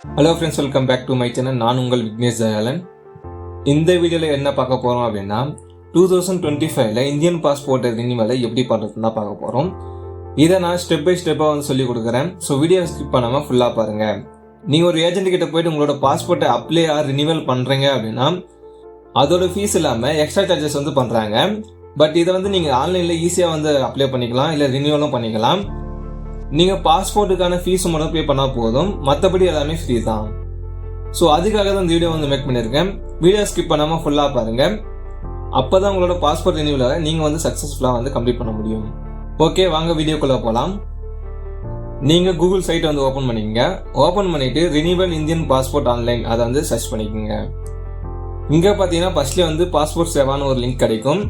Hello friends welcome back to my channel நான் உங்கள் விக்னேஷ் ஜெயாலன் இந்த வீடியோவில் என்ன பார்க்க போகிறோம் அப்படின்னா டூ தௌசண்ட் டுவெண்ட்டி ஃபைவ்ல இந்தியன் பாஸ்போர்ட் ரினிவலை எப்படி பண்ணுறதுன்னு தான் பார்க்க போகிறோம் இதை நான் ஸ்டெப் பை ஸ்டெப்பாக வந்து சொல்லி கொடுக்குறேன். ஸோ வீடியோ ஸ்கிப் பண்ணாமல் ஃபுல்லாக பாருங்கள் நீங்கள் ஒரு ஏஜென்ட் கிட்ட போயிட்டு உங்களோட பாஸ்போர்ட்டை அப்ளை ஆர் ரினிவல் பண்ணுறீங்க அப்படின்னா அதோட ஃபீஸ் இல்லாமல் எக்ஸ்ட்ரா சார்ஜஸ் வந்து பண்ணுறாங்க பட் இதை வந்து நீங்கள் ஆன்லைனில் ஈஸியாக வந்து அப்ளை பண்ணிக்கலாம் இல்லை ரினிவலும் பண்ணிக்கலாம். நீங்கள் பாஸ்போர்ட்டுக்கான ஃபீஸ் மட்டும் பே பண்ணால் போதும். மற்றபடி எல்லாமே ஃப்ரீ தான். ஸோ அதுக்காக தான் இந்த வீடியோ வந்து மேக் பண்ணியிருக்கேன் வீடியோ ஸ்கிப் பண்ணாமல் ஃபுல்லாக பாருங்கள் அப்போ தான் உங்களோட பாஸ்போர்ட் ரினியூவில் நீங்கள் வந்து சக்ஸஸ்ஃபுல்லாக வந்து கம்ப்ளீட் பண்ண முடியும். ஓகே வாங்க வீடியோக்குள்ளே போகலாம் நீங்கள் கூகுள் சைட் வந்து ஓப்பன் பண்ணிக்கங்க. ஓப்பன் பண்ணிவிட்டு ரினியூவல் இந்தியன் பாஸ்போர்ட் ஆன்லைன் அதை வந்து சர்ச் பண்ணிக்கோங்க. இங்கே பார்த்தீங்கன்னா ஃபர்ஸ்ட்லேயே வந்து பாஸ்போர்ட் சேவான்னு ஒரு லிங்க் கிடைக்கும்.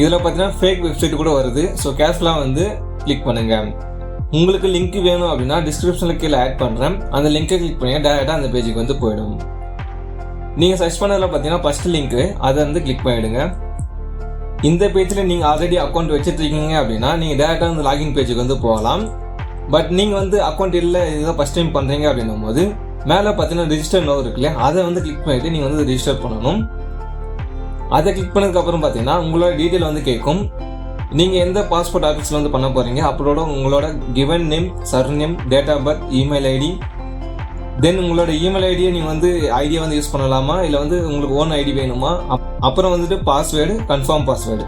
இதில் பார்த்தீங்கன்னா ஃபேக் வெப்சைட் கூட வருது. ஸோ கேர்ஃபுல்லாக வந்து கிளிக் பண்ணுங்கள் உங்களுக்கு லிங்க் வேணும் அப்படின்னா டிஸ்கிரிப்ஷனில் கீழே ஆட் பண்ணுறேன் அந்த லிங்கை கிளிக் பண்ணி டேரெக்டாக அந்த பேஜுக்கு வந்து போயிடும். நீங்கள் சர்ச் பண்ணதில் பார்த்தீங்கன்னா ஃபஸ்ட்டு லிங்க்கு அதை வந்து கிளிக் பண்ணிவிடுங்க இந்த பேஜில் நீங்கள் ஆல்ரெடி அக்கௌண்ட் வச்சுட்ருக்கீங்க அப்படின்னா நீங்கள் டேரெக்டாக வந்து லாகின் பேஜுக்கு வந்து போகலாம். பட் நீங்கள் வந்து அக்கௌண்ட் இல்லை இதுதான் ஃபஸ்ட் டைம் பண்ணுறீங்க அப்படின்னும் போது மேலே பார்த்தீங்கன்னா ரிஜிஸ்டர் நோ இருக்குல்ல அதை வந்து கிளிக் பண்ணிவிட்டு நீங்கள் வந்து ரிஜிஸ்டர் பண்ணணும். அதை கிளிக் பண்ணதுக்கப்புறம் பார்த்தீங்கன்னா உங்களோட டீட்டெயில் வந்து கேட்கும். நீங்கள் எந்த பாஸ்போர்ட் ஆஃபீஸில் வந்து பண்ண போகிறீங்க அப்போட உங்களோட given name surname date of birth email ID then உங்களோட இமெயில் ஐடியை நீங்கள் வந்து ஐடியை வந்து யூஸ் பண்ணலாமா? இல்லை வந்து உங்களுக்கு ஓன் ஐடி வேணுமா? அப்புறம் வந்துட்டு பாஸ்வேர்டு கன்ஃபார்ம் பாஸ்வேர்டு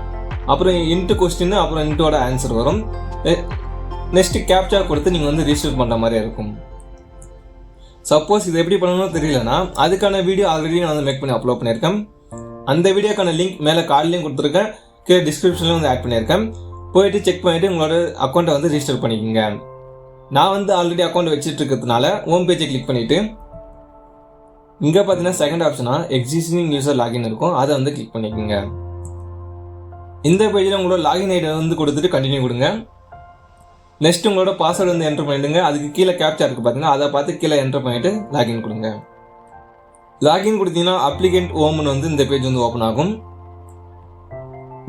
அப்புறம் இன்ட்டு கொஸ்டின் அப்புறம் இன்ட்டோட ஆன்சர் வரும். நெக்ஸ்ட்டு கேப்சா கொடுத்து நீங்கள் வந்து ரிஜிஸ்டர் பண்ணுற மாதிரி இருக்கும். சப்போஸ் இது எப்படி பண்ணணும்னு தெரியலனா அதுக்கான வீடியோ ஆல்ரெடி நான் வந்து மேக் பண்ணி அப்லோட் பண்ணியிருக்கேன். அந்த வீடியோக்கான லிங்க் மேலே கார்ட்லேயும் கொடுத்துருக்கேன். கீழே டிஸ்கிரிப்ஷனில் வந்து ஆட் பண்ணியிருக்கேன். போயிட்டு செக் பண்ணிவிட்டு உங்களோட அக்கௌண்ட்டை வந்து ரிஜிஸ்டர் பண்ணிக்கோங்க. நான் வந்து ஆல்ரெடி அக்கௌண்ட் வச்சுட்டு இருக்கிறதுனால ஹோம் பேஜை கிளிக் பண்ணிவிட்டு இங்கே பார்த்தீங்கன்னா செகண்ட் ஆப்ஷனாக எக்ஸிஸ்டிங் யூசர் லாகின் இருக்கும். அதை வந்து கிளிக் பண்ணிக்கோங்க. இந்த பேஜில் உங்களோட லாகின் ஐடி வந்து கொடுத்துட்டு கண்டினியூ கொடுங்க. நெக்ஸ்ட் உங்களோட பாஸ்வேர்டு வந்து என்டர் பண்ணிவிடுங்க அதுக்கு கீழே கேப்சா இருக்குது பார்த்தீங்கன்னா அதை பார்த்து கீழே என்டர் பண்ணிவிட்டு லாகின் கொடுங்க. லாகின் கொடுத்தீங்கன்னா அப்ளிகேண்ட் ஓம்னு வந்து இந்த பேஜ் வந்து ஓப்பன் ஆகும்.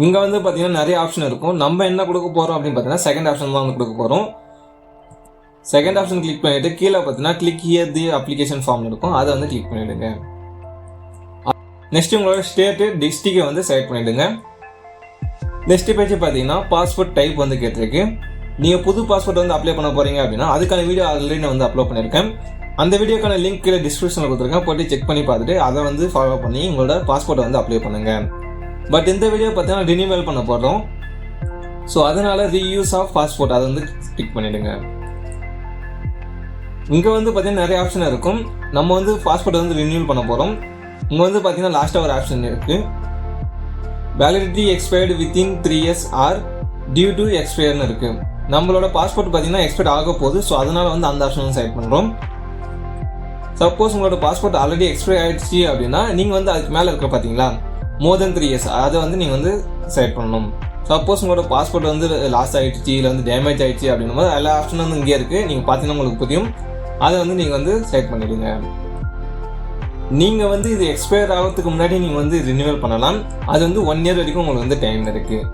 இங்கே வந்து பார்த்தீங்கன்னா நிறைய ஆப்ஷன் இருக்கும். நம்ம என்ன கொடுக்க போகிறோம் அப்படின்னு பார்த்தீங்கன்னா செகண்ட் ஆப்ஷன் தான் வந்து கொடுக்க போகிறோம் செகண்ட் ஆப்ஷன் கிளிக் பண்ணிவிட்டு கீழே பார்த்தீங்கன்னா click here the application form இருக்கும். அதை வந்து கிளிக் பண்ணிவிடுங்க நெக்ஸ்ட் உங்களோட ஸ்டேட்டு டிஸ்ட்ரிக்டை வந்து செலக்ட் பண்ணிவிடுங்க நெக்ஸ்ட் பேஜ் பார்த்தீங்கன்னா பாஸ்போர்ட் டைப் வந்து கேட்டிருக்கு. நீங்கள் புது பாஸ்போர்ட் வந்து அப்ளை பண்ண போகிறீங்க அப்படின்னா அதுக்கான வீடியோ ஆல்ரெடி நான் வந்து அப்லோட் பண்ணியிருக்கேன். அந்த வீடியோக்கான லிங்க் கீழே டிஸ்கிரிப்ஷனில் கொடுத்துருக்கேன். போய்ட்டு செக் பண்ணி பார்த்துட்டு அதை வந்து ஃபாலோ பண்ணி உங்களோட பாஸ்போர்ட்டை வந்து அப்ளை பண்ணுங்கள் பட் இந்த வீடியோ பார்த்தீங்கன்னா ரினியூவல் பண்ண போகிறோம் ஸோ அதனால் ரீயூஸ் ஆஃப் பாஸ்போர்ட் அதை வந்து கிளிக் பண்ணிவிடுங்க இங்கே வந்து பார்த்தீங்கன்னா நிறைய ஆப்ஷன் இருக்கும். நம்ம வந்து பாஸ்போர்ட் வந்து ரினியூவல் பண்ண போகிறோம் இங்கே வந்து பார்த்தீங்கன்னா லாஸ்ட்டாக ஒரு ஆப்ஷன் இருக்குது validity expired within three years or due to எக்ஸ்பயர்னு இருக்குது நம்மளோட பாஸ்போர்ட் பார்த்தீங்கன்னா எக்ஸ்பயர்ட் ஆக போகுது. ஸோ அதனால் வந்து அந்த ஆப்ஷன் செலக்ட் பண்ணுறோம் சப்போஸ் உங்களோட பாஸ்போர்ட் ஆல்ரெடி எக்ஸ்பயர் ஆகிடுச்சு அப்படின்னா நீங்கள் வந்து அதுக்கு மேலே இருக்க பார்த்தீங்களா மோர் தென் த்ரீ இயர்ஸ் அதை வந்து நீங்கள் வந்து செலக்ட் பண்ணணும். சப்போஸ் உங்களோட பாஸ்போர்ட் வந்து லாஸ் ஆகிடுச்சு இல்லை வந்து டேமேஜ் ஆகிடுச்சு அப்படின்னும் போது எல்லா ஆப்ஷனும் வந்து இங்கே இருக்குது நீங்கள் பார்த்தீங்கன்னா உங்களுக்கு புரியும். அதை வந்து நீங்கள் வந்து செலக்ட் பண்ணிவிடுங்க நீங்கள் வந்து இது எக்ஸ்பயர் ஆகிறதுக்கு முன்னாடி நீங்கள் வந்து ரினியூவல் பண்ணலாம். அது வந்து ஒன் இயர் வரைக்கும் உங்களுக்கு வந்து டைம் இருக்குது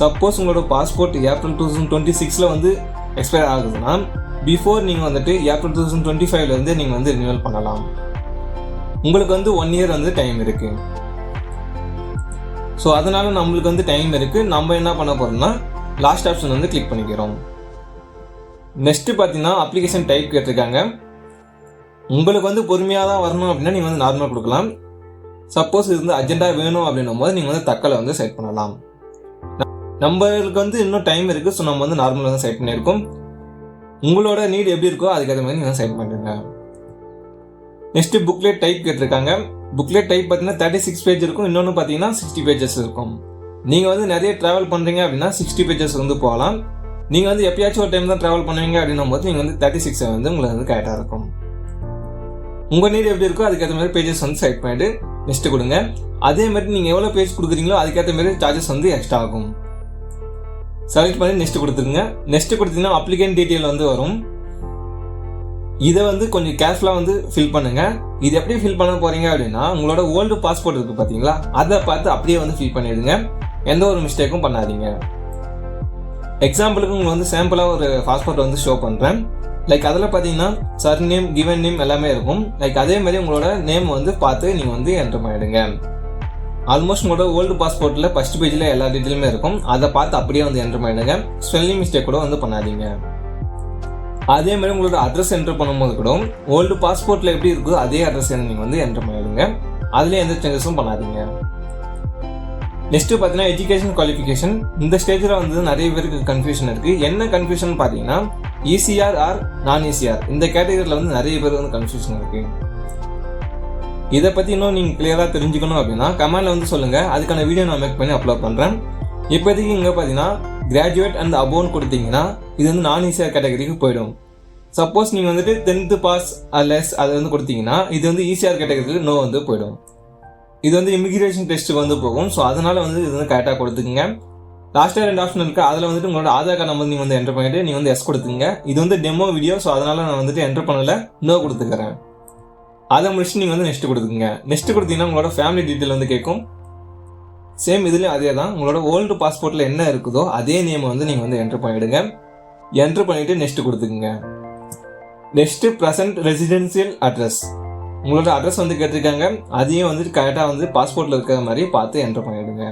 சப்போஸ் உங்களோட passport April two thousand twenty சிக்ஸில் வந்து எக்ஸ்பயர் ஆகுதுன்னா பிஃபோர் நீங்கள் வந்துட்டு ஏப்ரல் டூ தௌசண்ட் டுவெண்ட்டி ஃபைவ்லேருந்து நீங்கள் வந்து ரினியூவல் பண்ணலாம். உங்களுக்கு வந்து ஒன் இயர் வந்து டைம் இருக்குது ஸோ அதனால் நம்மளுக்கு வந்து டைம் இருக்குது நம்ம என்ன பண்ண போகிறோம்னா லாஸ்ட் ஆப்ஷன் வந்து கிளிக் பண்ணிக்கிறோம். நெக்ஸ்ட்டு பார்த்தீங்கன்னா அப்ளிகேஷன் டைப் கேட்டிருக்காங்க. உங்களுக்கு வந்து பொறுமையாக தான் வரணும் அப்படின்னா நீங்கள் வந்து நார்மலாக கொடுக்கலாம். சப்போஸ் இது வந்து அர்ஜென்ட்டாக வேணும் அப்படின்னும் போது நீங்கள் வந்து தக்கலை வந்து செட் பண்ணலாம். நம்மளுக்கு வந்து இன்னும் டைம் இருக்குது ஸோ நம்ம வந்து நார்மலாக வந்து செட் பண்ணியிருக்கோம். உங்களோட நீட் எப்படி இருக்கோ அதுக்கேற்ற மாதிரி நீங்கள் செட் பண்ணுங்க நெக்ஸ்ட்டு புக்லெட் டைப் கேட்டிருக்காங்க. புக்லெட் டைப் பார்த்தீங்கன்னா தேர்ட்டி சிக்ஸ் பேஜ் இருக்கும். இன்னொன்று பார்த்தீங்கன்னா சிக்ஸ்டி பேஜஸ் இருக்கும். நீங்கள் வந்து நிறைய ட்ராவல் பண்ணுறீங்க அப்படின்னா சிக்ஸ்டி பேஜஸ் வந்து போகலாம். நீங்கள் வந்து எப்பயாச்சும் ஒரு டைம் தான் ட்ராவல் பண்ணுவீங்க அப்படின்னும் போது நீங்கள் வந்து தேர்ட்டி சிக்ஸ் வந்து உங்களுக்கு வந்து கரெக்டாக இருக்கும். உங்கள் நீட் எப்படி இருக்கோ அதுக்கேற்ற மாதிரி பேஜஸ் வந்து செலக்ட் பண்ணிட்டு நெக்ஸ்ட் கொடுங்க. அதே மாதிரி நீங்கள் எவ்வளோ பேஜ் கொடுக்குறீங்களோ அதுக்கேற்ற மாதிரி சார்ஜஸ் வந்து எக்ஸ்ட்ரா ஆகும். செலக்ட் பண்ணி நெக்ஸ்ட் கொடுத்துருங்க. நெக்ஸ்ட் கொடுத்தீங்கன்னா அப்ளிகேன் டீட்டெயில் வந்து வரும். இதை வந்து கொஞ்சம் கேர்ஃபுல்லாக வந்து ஃபில் பண்ணுங்க. இது எப்படி ஃபில் பண்ண போறீங்க அப்படின்னா உங்களோட ஓல்டு பாஸ்போர்ட் இருக்கு பார்த்தீங்களா அதை பார்த்து அப்படியே வந்து ஃபில் பண்ணிடுங்க. எந்த ஒரு மிஸ்டேக்கும் பண்ணாதீங்க. எக்ஸாம்பிளுக்கு உங்களுக்கு வந்து சாம்பிளாக ஒரு பாஸ்போர்ட் வந்து ஷோ பண்ணுறேன் லைக் அதில் பார்த்தீங்கன்னா சர் நேம் கிவன் நேம் எல்லாமே இருக்கும். லைக் அதே மாதிரி உங்களோட நேம் வந்து பார்த்து நீங்கள் வந்து என்டர் பண்ணிடுங்க. ஆல்மோஸ்ட் உங்களோட ஓல்டு பாஸ்போர்ட்டில் ஃபஸ்ட் பேஜில் எல்லா டீட்டெயிலுமே இருக்கும். அதை பார்த்து அப்படியே வந்து என்டர் பண்ணிடுங்க. ஸ்பெல்லிங் மிஸ்டேக் கூட வந்து பண்ணாதீங்க. அதே மாதிரி உங்களோட அட்ரஸ் என்டர் பண்ணும்போது கூட ஓல்டு பாஸ்போர்ட்டில் எப்படி இருக்கோ அதே அட்ரஸ் நீங்கள் வந்து என்டர் பண்ணிடுங்க. அதுலேயே எந்த சேஞ்சஸும் பண்ணாதீங்க. நெக்ஸ்ட்டு பார்த்தீங்கன்னா எஜுகேஷன் குவாலிஃபிகேஷன் இந்த ஸ்டேஜில் வந்து நிறைய பேருக்கு கன்ஃபியூஷன் இருக்குது என்ன கன்ஃபியூஷன் பார்த்தீங்கன்னா இசிஆர் ஆர் நான் இசிஆர் இந்த கேட்டகரியில் வந்து நிறைய பேர் வந்து கன்ஃபியூஷன் இருக்குது இதை பற்றி இன்னும் நீங்கள் கிளியராக தெரிஞ்சுக்கணும் அப்படின்னா கமெண்டில் வந்து சொல்லுங்கள் அதுக்கான வீடியோ நான் மேக் பண்ணி அப்லோட் பண்ணுறேன் இப்போதைக்கு இங்கே பார்த்தீங்கன்னா கிராஜுவேட் அண்ட் அபோன் கொடுத்தீங்கன்னா இது வந்து நான் ஈஸியாக கேட்டகரிக்கு போயிடும். சப்போஸ் நீங்கள் வந்துட்டு டென்த்து பாஸ் லெஸ் அதை வந்து கொடுத்தீங்கன்னா இது வந்து ஈஸியாக கேட்டகரிக்கு நோ வந்து போயிடும். இது வந்து இமிகிரேஷன் டெஸ்ட்டுக்கு வந்து போகும். ஸோ அதனால வந்து இது வந்து கரெக்டாக கொடுத்துக்குங்க. லாஸ்ட்டாக ரெண்டு ஆப்ஷன் இருக்குது அதில் வந்துட்டு உங்களோட ஆதார் கார்டு நம்பர் நீங்கள் வந்து என்டர் பண்ணிட்டு நீங்கள் வந்து எஸ் கொடுத்துங்க இது வந்து டெமோ வீடியோ ஸோ அதனால நான் வந்துட்டு என்டர் பண்ணலை நோ கொடுத்துக்கிறேன். அதை முடிச்சுட்டு நீங்கள் வந்து நெக்ஸ்ட் கொடுத்துங்க நெக்ஸ்ட் கொடுத்தீங்கன்னா உங்களோட ஃபேமிலி டீட்டெயில் வந்து கேட்கும். சேம் இதுலேயும் அதே தான் உங்களோட ஓல்டு பாஸ்போர்ட்டில் என்ன இருக்குதோ அதே நேம் வந்து நீங்கள் வந்து என்டர் பண்ணிவிடுங்க என்டர் பண்ணிவிட்டு நெக்ஸ்ட் கொடுத்துக்குங்க. நெக்ஸ்ட் ப்ரெசன்ட் ரெசிடென்சியல் அட்ரஸ் உங்களோட அட்ரஸ் வந்து கேட்டிருக்காங்க. அதையும் வந்துட்டு கரெக்டாக வந்து பாஸ்போர்ட்டில் இருக்கிற மாதிரி பார்த்து என்டர் பண்ணிவிடுங்க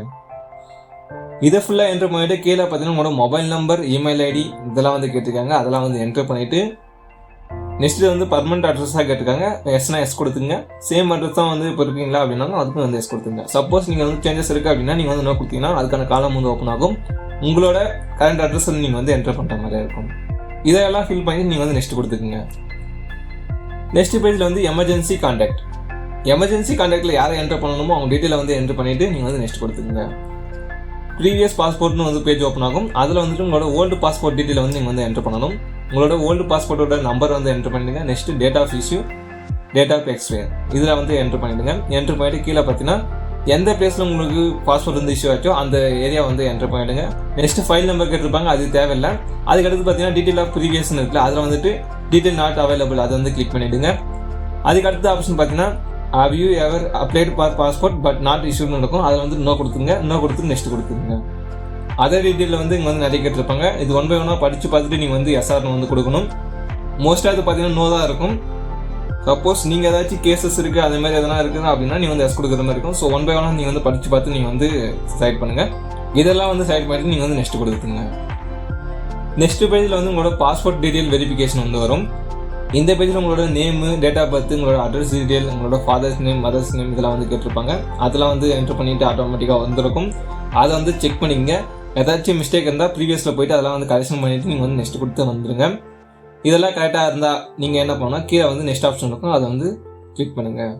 இதை ஃபுல்லாக என்டர் பண்ணிவிட்டு கீழே பார்த்தீங்கன்னா உங்களோட மொபைல் நம்பர் இமெயில் ஐடி இதெல்லாம் வந்து கேட்டிருக்காங்க. அதெல்லாம் வந்து என்டர் பண்ணிவிட்டு நெக்ஸ்ட் வந்து பர்மனெண்ட் அட்ரஸாக கேட்டிருக்காங்க எஸ்னா எஸ் கொடுத்துங்க சேம் அட்ரஸ் தான் வந்து இப்போ இருக்கீங்களா அப்படின்னாலும் அதுக்கும் வந்து எஸ் கொடுத்துங்க சப்போஸ் நீங்கள் வந்து சேஞ்சஸ் இருக்குது அப்படின்னா நீங்கள் வந்து நோ கொடுத்தீங்கன்னா அதுக்கான காலம் வந்து ஓப்பன் ஆகும். உங்களோட கரண்ட் அட்ரஸ் வந்து நீங்கள் வந்து என்டர் பண்ணுற மாதிரி இருக்கும். இதெல்லாம் ஃபில் பண்ணி நீங்கள் வந்து நெக்ஸ்ட் கொடுத்துக்குங்க. நெக்ஸ்ட் பேஜில் வந்து எமர்ஜென்சி கான்டாக்ட் எமர்ஜென்சி கான்டாக்டில் யாரை என்டர் பண்ணணுமோ அவங்க டீட்டெயிலை வந்து என்டர் பண்ணிவிட்டு நீங்கள் வந்து நெக்ஸ்ட் கொடுத்துக்குங்க. ப்ரீவியஸ் பாஸ்போர்ட்னு வந்து பேஜ் ஓப்பன் ஆகும். அதில் வந்துட்டு உங்களோட ஓல்டு பாஸ்போர்ட் டீட்டெயில் வந்து நீங்கள் வந்து என்டர் பண்ணணும். உங்களோட ஓல்டு பாஸ்போர்ட்டோட நம்பர் வந்து என்ட்ரு பண்ணிடுங்க. Next date of issue date of expire இதில் வந்து என்ட்ரு பண்ணிடுங்க. என்ட்ரு பண்ணிட்டு கீழே பார்த்தீங்கன்னா எந்த பிளேஸில் உங்களுக்கு பாஸ்போர்ட் வந்து இஷ்யூ ஆச்சோ அந்த ஏரியா வந்து என்ட்ரு பண்ணிடுங்க. நெக்ஸ்ட் ஃபைல் நம்பர் கேட்டிருப்பாங்க அது தேவையில்லை. அதுக்கடுத்து பார்த்தீங்கன்னா டீட்டெயில் ஆஃப் ப்ரீவியஸ்னு இருக்குல்ல அதில் வந்துட்டு டீட்டெயில் நாட் அவைலபிள் அதை வந்து கிளிக் பண்ணிவிடுங்க அதுக்கு அடுத்த ஆப்ஷன் பார்த்தீங்கன்னா have you ever applied for passport but not இஷ்யூன்னு நடக்கும் அதில் வந்து நோ கொடுத்துங்க நோ கொடுத்து நெக்ஸ்ட் கொடுத்துருங்க. அதே டீட்டெயில் வந்து இங்கே வந்து நிறைய கேட்டிருப்பாங்க. இது ஒன் பை ஒன்னாக படித்து பார்த்துட்டு நீங்கள் வந்து எஸ்ஆர்னு வந்து கொடுக்கணும். மோஸ்ட்டாக அது பார்த்தீங்கன்னா நோ தான் இருக்கும். சப்போஸ் நீங்கள் ஏதாச்சும் கேசஸ் இருக்குது அதே மாதிரி எதனா இருக்குது அப்படின்னா நீங்கள் வந்து எஸ் கொடுக்குற மாதிரி இருக்கும். ஸோ ஒன் பை ஒன்னாக நீங்கள் வந்து படித்து பார்த்து நீங்கள் வந்து செலக்ட் பண்ணுங்கள் இதெல்லாம் வந்து செலக்ட் பண்ணிட்டு நீங்கள் வந்து நெக்ஸ்ட் கொடுத்துருங்க. நெக்ஸ்ட் பேஜில் வந்து உங்களோட பாஸ்போர்ட் டீட்டெயில் வெரிஃபிகேஷன் வந்து வரும். இந்த பேஜில் உங்களோட நேமு டேட் ஆஃப் பர்த் உங்களோட அட்ரஸ் டீட்டெயில் உங்களோட ஃபாதர்ஸ் நேம் மதர்ஸ் நேம் இதெல்லாம் வந்து கேட்டிருப்பாங்க. அதெல்லாம் வந்து என்டர் பண்ணிவிட்டு ஆட்டோமேட்டிக்காக வந்திருக்கும். அதை வந்து செக் பண்ணிக்கங்க. ஏதாச்சும் மிஸ்டேக் இருந்தால் ப்ரீவியஸில் போயிட்டு அதெல்லாம் வந்து கரெக்ஷன் பண்ணிவிட்டு நீங்கள் வந்து நெக்ஸ்ட் கொடுத்து வந்துடுங்க இதெல்லாம் கரெக்டாக இருந்தால் நீங்கள் என்ன பண்ணால் கீழே வந்து நெக்ஸ்ட் ஆப்ஷன் இருக்கும். அதை வந்து கிளிக் பண்ணுங்கள்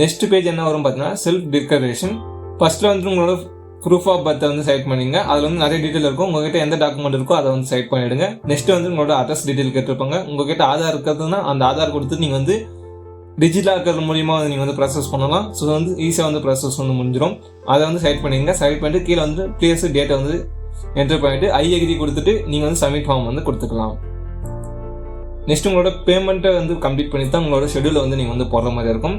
நெக்ஸ்ட் பேஜ் என்ன வரும் பார்த்தீங்கன்னா செல்ஃப் டிக்ளரேஷன் ஃபஸ்ட்டில் வந்து உங்களோட ப்ரூஃப் ஆஃப் பர்த்தை வந்து செலக்ட் பண்ணிங்க அதில் வந்து நிறைய டீட்டெயில் இருக்கும். உங்ககிட்ட எந்த டாக்குமெண்ட் இருக்கோ அதை வந்து செலக்ட் பண்ணிவிடுங்க நெக்ஸ்ட் வந்து உங்களோட அட்ரஸ் டீட்டெயில் கேட்டிருப்பாங்க. உங்ககிட்ட ஆதார் இருக்கிறதுனா அந்த ஆதார் கொடுத்து நீங்கள் வந்து டிஜிட்டலாக்கர் மூலியமாக வந்து நீங்கள் வந்து ப்ராசஸ் பண்ணலாம். ஸோ வந்து ஈஸியாக வந்து ப்ராசஸ் வந்து முடிஞ்சிடும் அதை வந்து செலக்ட் பண்ணிங்க செலக்ட் பண்ணிட்டு கீழே வந்து பிளேஸ் டேட்டை வந்து என்டர் பண்ணிட்டு ஐ அக்ரி கொடுத்துட்டு நீங்கள் வந்து சப்மிட் ஃபார்ம் வந்து கொடுத்துக்கலாம். நெக்ஸ்ட் உங்களோட பேமெண்ட்டை வந்து கம்ப்ளீட் பண்ணி தான் உங்களோட ஷெடியூலை வந்து நீங்கள் வந்து போடுற மாதிரி இருக்கும்.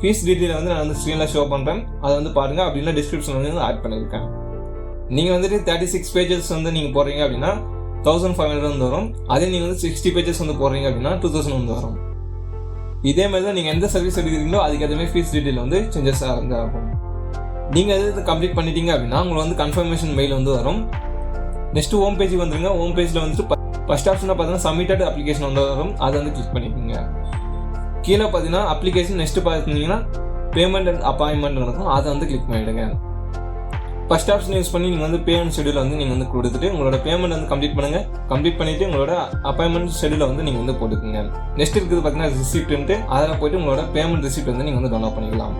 ஃபீஸ் டீட்டெயில் வந்து நான் வந்து ஸ்க்ரீனில் ஷோ பண்ணுறேன் அதை வந்து பாருங்கள் அப்படின்னா டிஸ்கிரிப்ஷன் வந்து ஆட் பண்ணியிருக்கேன் நீங்கள் வந்துட்டு தேர்ட்டி சிக்ஸ் பேஜஸ் வந்து நீங்கள் போடுறீங்க அப்படின்னா தௌசண்ட் ஃபைவ் ஹண்ட்ரட் வந்து வரும். அதே நீங்கள் வந்து சிக்ஸ்டி பேஜஸ் வந்து போடுறீங்க அப்படின்னா டூ தௌசண்ட் வந்து வரும். இதே மாதிரி தான் நீங்கள் எந்த சர்வீஸ் எடுக்கிறீங்களோ அதுக்கு ஏற்ற மாதிரி ஃபீஸ் டீட்டெயில் வந்து சேஞ்சஸ் ஆகும் நீங்கள் எது கம்ப்ளீட் பண்ணிட்டீங்க அப்படின்னா உங்களுக்கு வந்து கன்ஃபர்மேஷன் மெயில் வந்து வரும். நெக்ஸ்ட் ஹோம் பேஜுக்கு வந்துருங்க. ஹோம் பேஜில் வந்துட்டு ஃபஸ்ட் ஆப்ஷனாக பார்த்தீங்கன்னா சப்மிட்டட் அப்ளிகேஷன் வந்து வரும். அதை வந்து கிளிக் பண்ணிக்கோங்க. கீழே பார்த்தீங்கன்னா அப்ளிகேஷன் நெக்ஸ்ட் பார்த்தீங்கன்னா பேமெண்ட் அண்ட் அப்பாயின்மெண்ட் நடக்கும். அதை வந்து கிளிக் பண்ணிவிடுங்க ஃபஸ்ட் ஆப்ஷன் யூஸ் பண்ணி நீங்கள் வந்து பேமெண்ட் ஷெடியூல் வந்து நீங்கள் வந்து கொடுத்துட்டு உங்களோட பேமெண்ட் வந்து கம்ப்ளீட் பண்ணுங்கள் கம்ப்ளீட் பண்ணிவிட்டு உங்களோட அப்பாயின்மெண்ட் ஷெடியூலை வந்து நீங்கள் வந்து போட்டுக்கோங்க. நெக்ஸ்ட் இருக்குது பார்த்தீங்கன்னா ரிசிப்ட்ன்ட்டு அதில் போயிட்டு உங்களோட பேமெண்ட் ரிசிப்ட் வந்து நீங்கள் வந்து டவுன்லோட் பண்ணிக்கலாம்.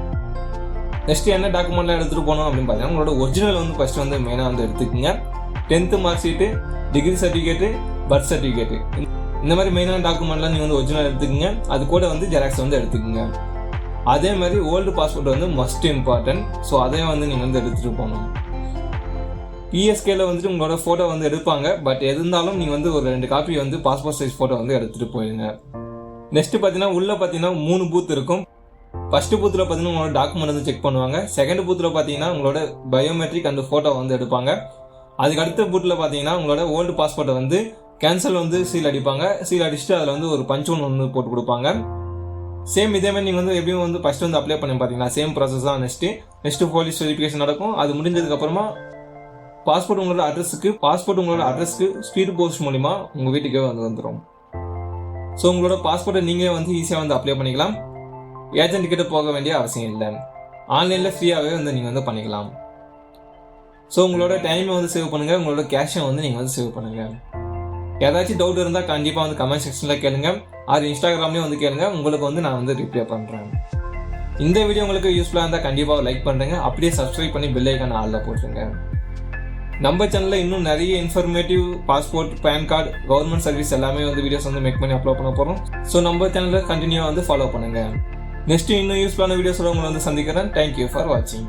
நெக்ஸ்ட் என்ன டாக்குமெண்ட்லாம் எடுத்துகிட்டு போகணும் அப்படின்னு பார்த்தீங்கன்னா உங்களோட ஒரிஜினல் வந்து ஃபஸ்ட்டு வந்து மெயினாக வந்து எடுத்துக்கோங்க. Tenth mark sheet degree certificate birth certificate இந்த மாதிரி மெயினான டாக்குமெண்ட்லாம் நீங்கள் வந்து ஒரிஜினல் எடுத்துக்கோங்க. அது கூட வந்து ஜெராக்ஸ் வந்து எடுத்துக்கோங்க. அதே மாதிரி ஓல்டு பாஸ்போர்ட் வந்து மஸ்ட் இம்பார்ட்டன்ட் ஸோ அதையும் வந்து நீங்கள் வந்து எடுத்துகிட்டு போகணும். பிஎஸ்கேல வந்துட்டு உங்களோட ஃபோட்டோ வந்து எடுப்பாங்க. பட் எது இருந்தாலும் நீங்கள் வந்து ஒரு ரெண்டு காப்பி வந்து பாஸ்போர்ட் சைஸ் ஃபோட்டோ வந்து எடுத்துகிட்டு போயிடுங்க நெக்ஸ்ட் பார்த்தீங்கன்னா உள்ளே பார்த்தீங்கன்னா மூணு பூத் இருக்கும். ஃபர்ஸ்ட் பூத்தில் பார்த்தீங்கன்னா உங்களோட டாக்குமெண்ட் வந்து செக் பண்ணுவாங்க. செகண்ட் பூத்தில் பார்த்தீங்கன்னா உங்களோட பயோமெட்ரிக் அந்த ஃபோட்டோ வந்து எடுப்பாங்க. அதுக்கு அடுத்த பூத்தில் பார்த்தீங்கன்னா உங்களோட ஓல்டு பாஸ்போர்ட்டை வந்து கேன்சல் வந்து சீல் அடிப்பாங்க. சீல் அடிச்சுட்டு அதில் வந்து ஒரு பஞ்ச் ஒன்று போட்டு கொடுப்பாங்க. சேம் இதே மாதிரி நீங்கள் வந்து எப்படியும் வந்து ஃபஸ்ட்டு வந்து அப்ளை பண்ணி பார்த்தீங்களா சேம் ப்ராசஸ் தான் நெக்ஸ்ட்டு நெக்ஸ்ட்டு போலீஸ் வெரிஃபிகேஷன் நடக்கும். அது முடிஞ்சதுக்கப்புறமா பாஸ்போர்ட் உங்களோட அட்ரஸுக்கு பாஸ்போர்ட் உங்களோட அட்ரஸ்க்கு ஸ்பீட் போஸ்ட் மூலிமா உங்கள் வீட்டுக்கே வந்து வந்துடும் ஸோ உங்களோட பாஸ்போர்ட்டை நீங்களே வந்து ஈஸியாக வந்து அப்ளை பண்ணிக்கலாம். ஏஜென்ட் கிட்ட போக வேண்டிய அவசியம் இல்லை. ஆன்லைனில் ஃப்ரீயாகவே வந்து நீங்கள் வந்து பண்ணிக்கலாம். ஸோ உங்களோட டைமை வந்து சேவ் பண்ணுங்கள் உங்களோட கேஷை வந்து நீங்கள் வந்து சேவ் பண்ணுங்கள் ஏதாச்சும் டவுட் இருந்தால் கண்டிப்பாக வந்து கமெண்ட் செக்ஷனில் கேளுங்க. அது இன்ஸ்டாகிராம்லேயும் வந்து கேளுங்க. உங்களுக்கு வந்து நான் வந்து ரிப்ளை பண்ணுறேன் இந்த வீடியோ உங்களுக்கு யூஸ்ஃபுல்லாக இருந்தால் கண்டிப்பாக லைக் பண்ணுறேங்க அப்படியே சப்ஸ்கிரைப் பண்ணி பெல் ஐக்கான ஆளில் போட்டுருங்க. நம்ம சேனலில் இன்னும் நிறைய informative passport PAN card government service எல்லாமே வந்து வீடியோஸ் வந்து மேக் பண்ணி அப்லோட் பண்ண போகிறோம் ஸோ நம்ம சேனலில் கண்டினியூவாக வந்து ஃபாலோ பண்ணுங்கள் நெக்ஸ்ட் இன்னும் யூஸ்ஃபுல்லான வீடியோஸோட உங்களை வந்து சந்திக்கிறேன். தேங்க்யூ ஃபார் வாட்சிங்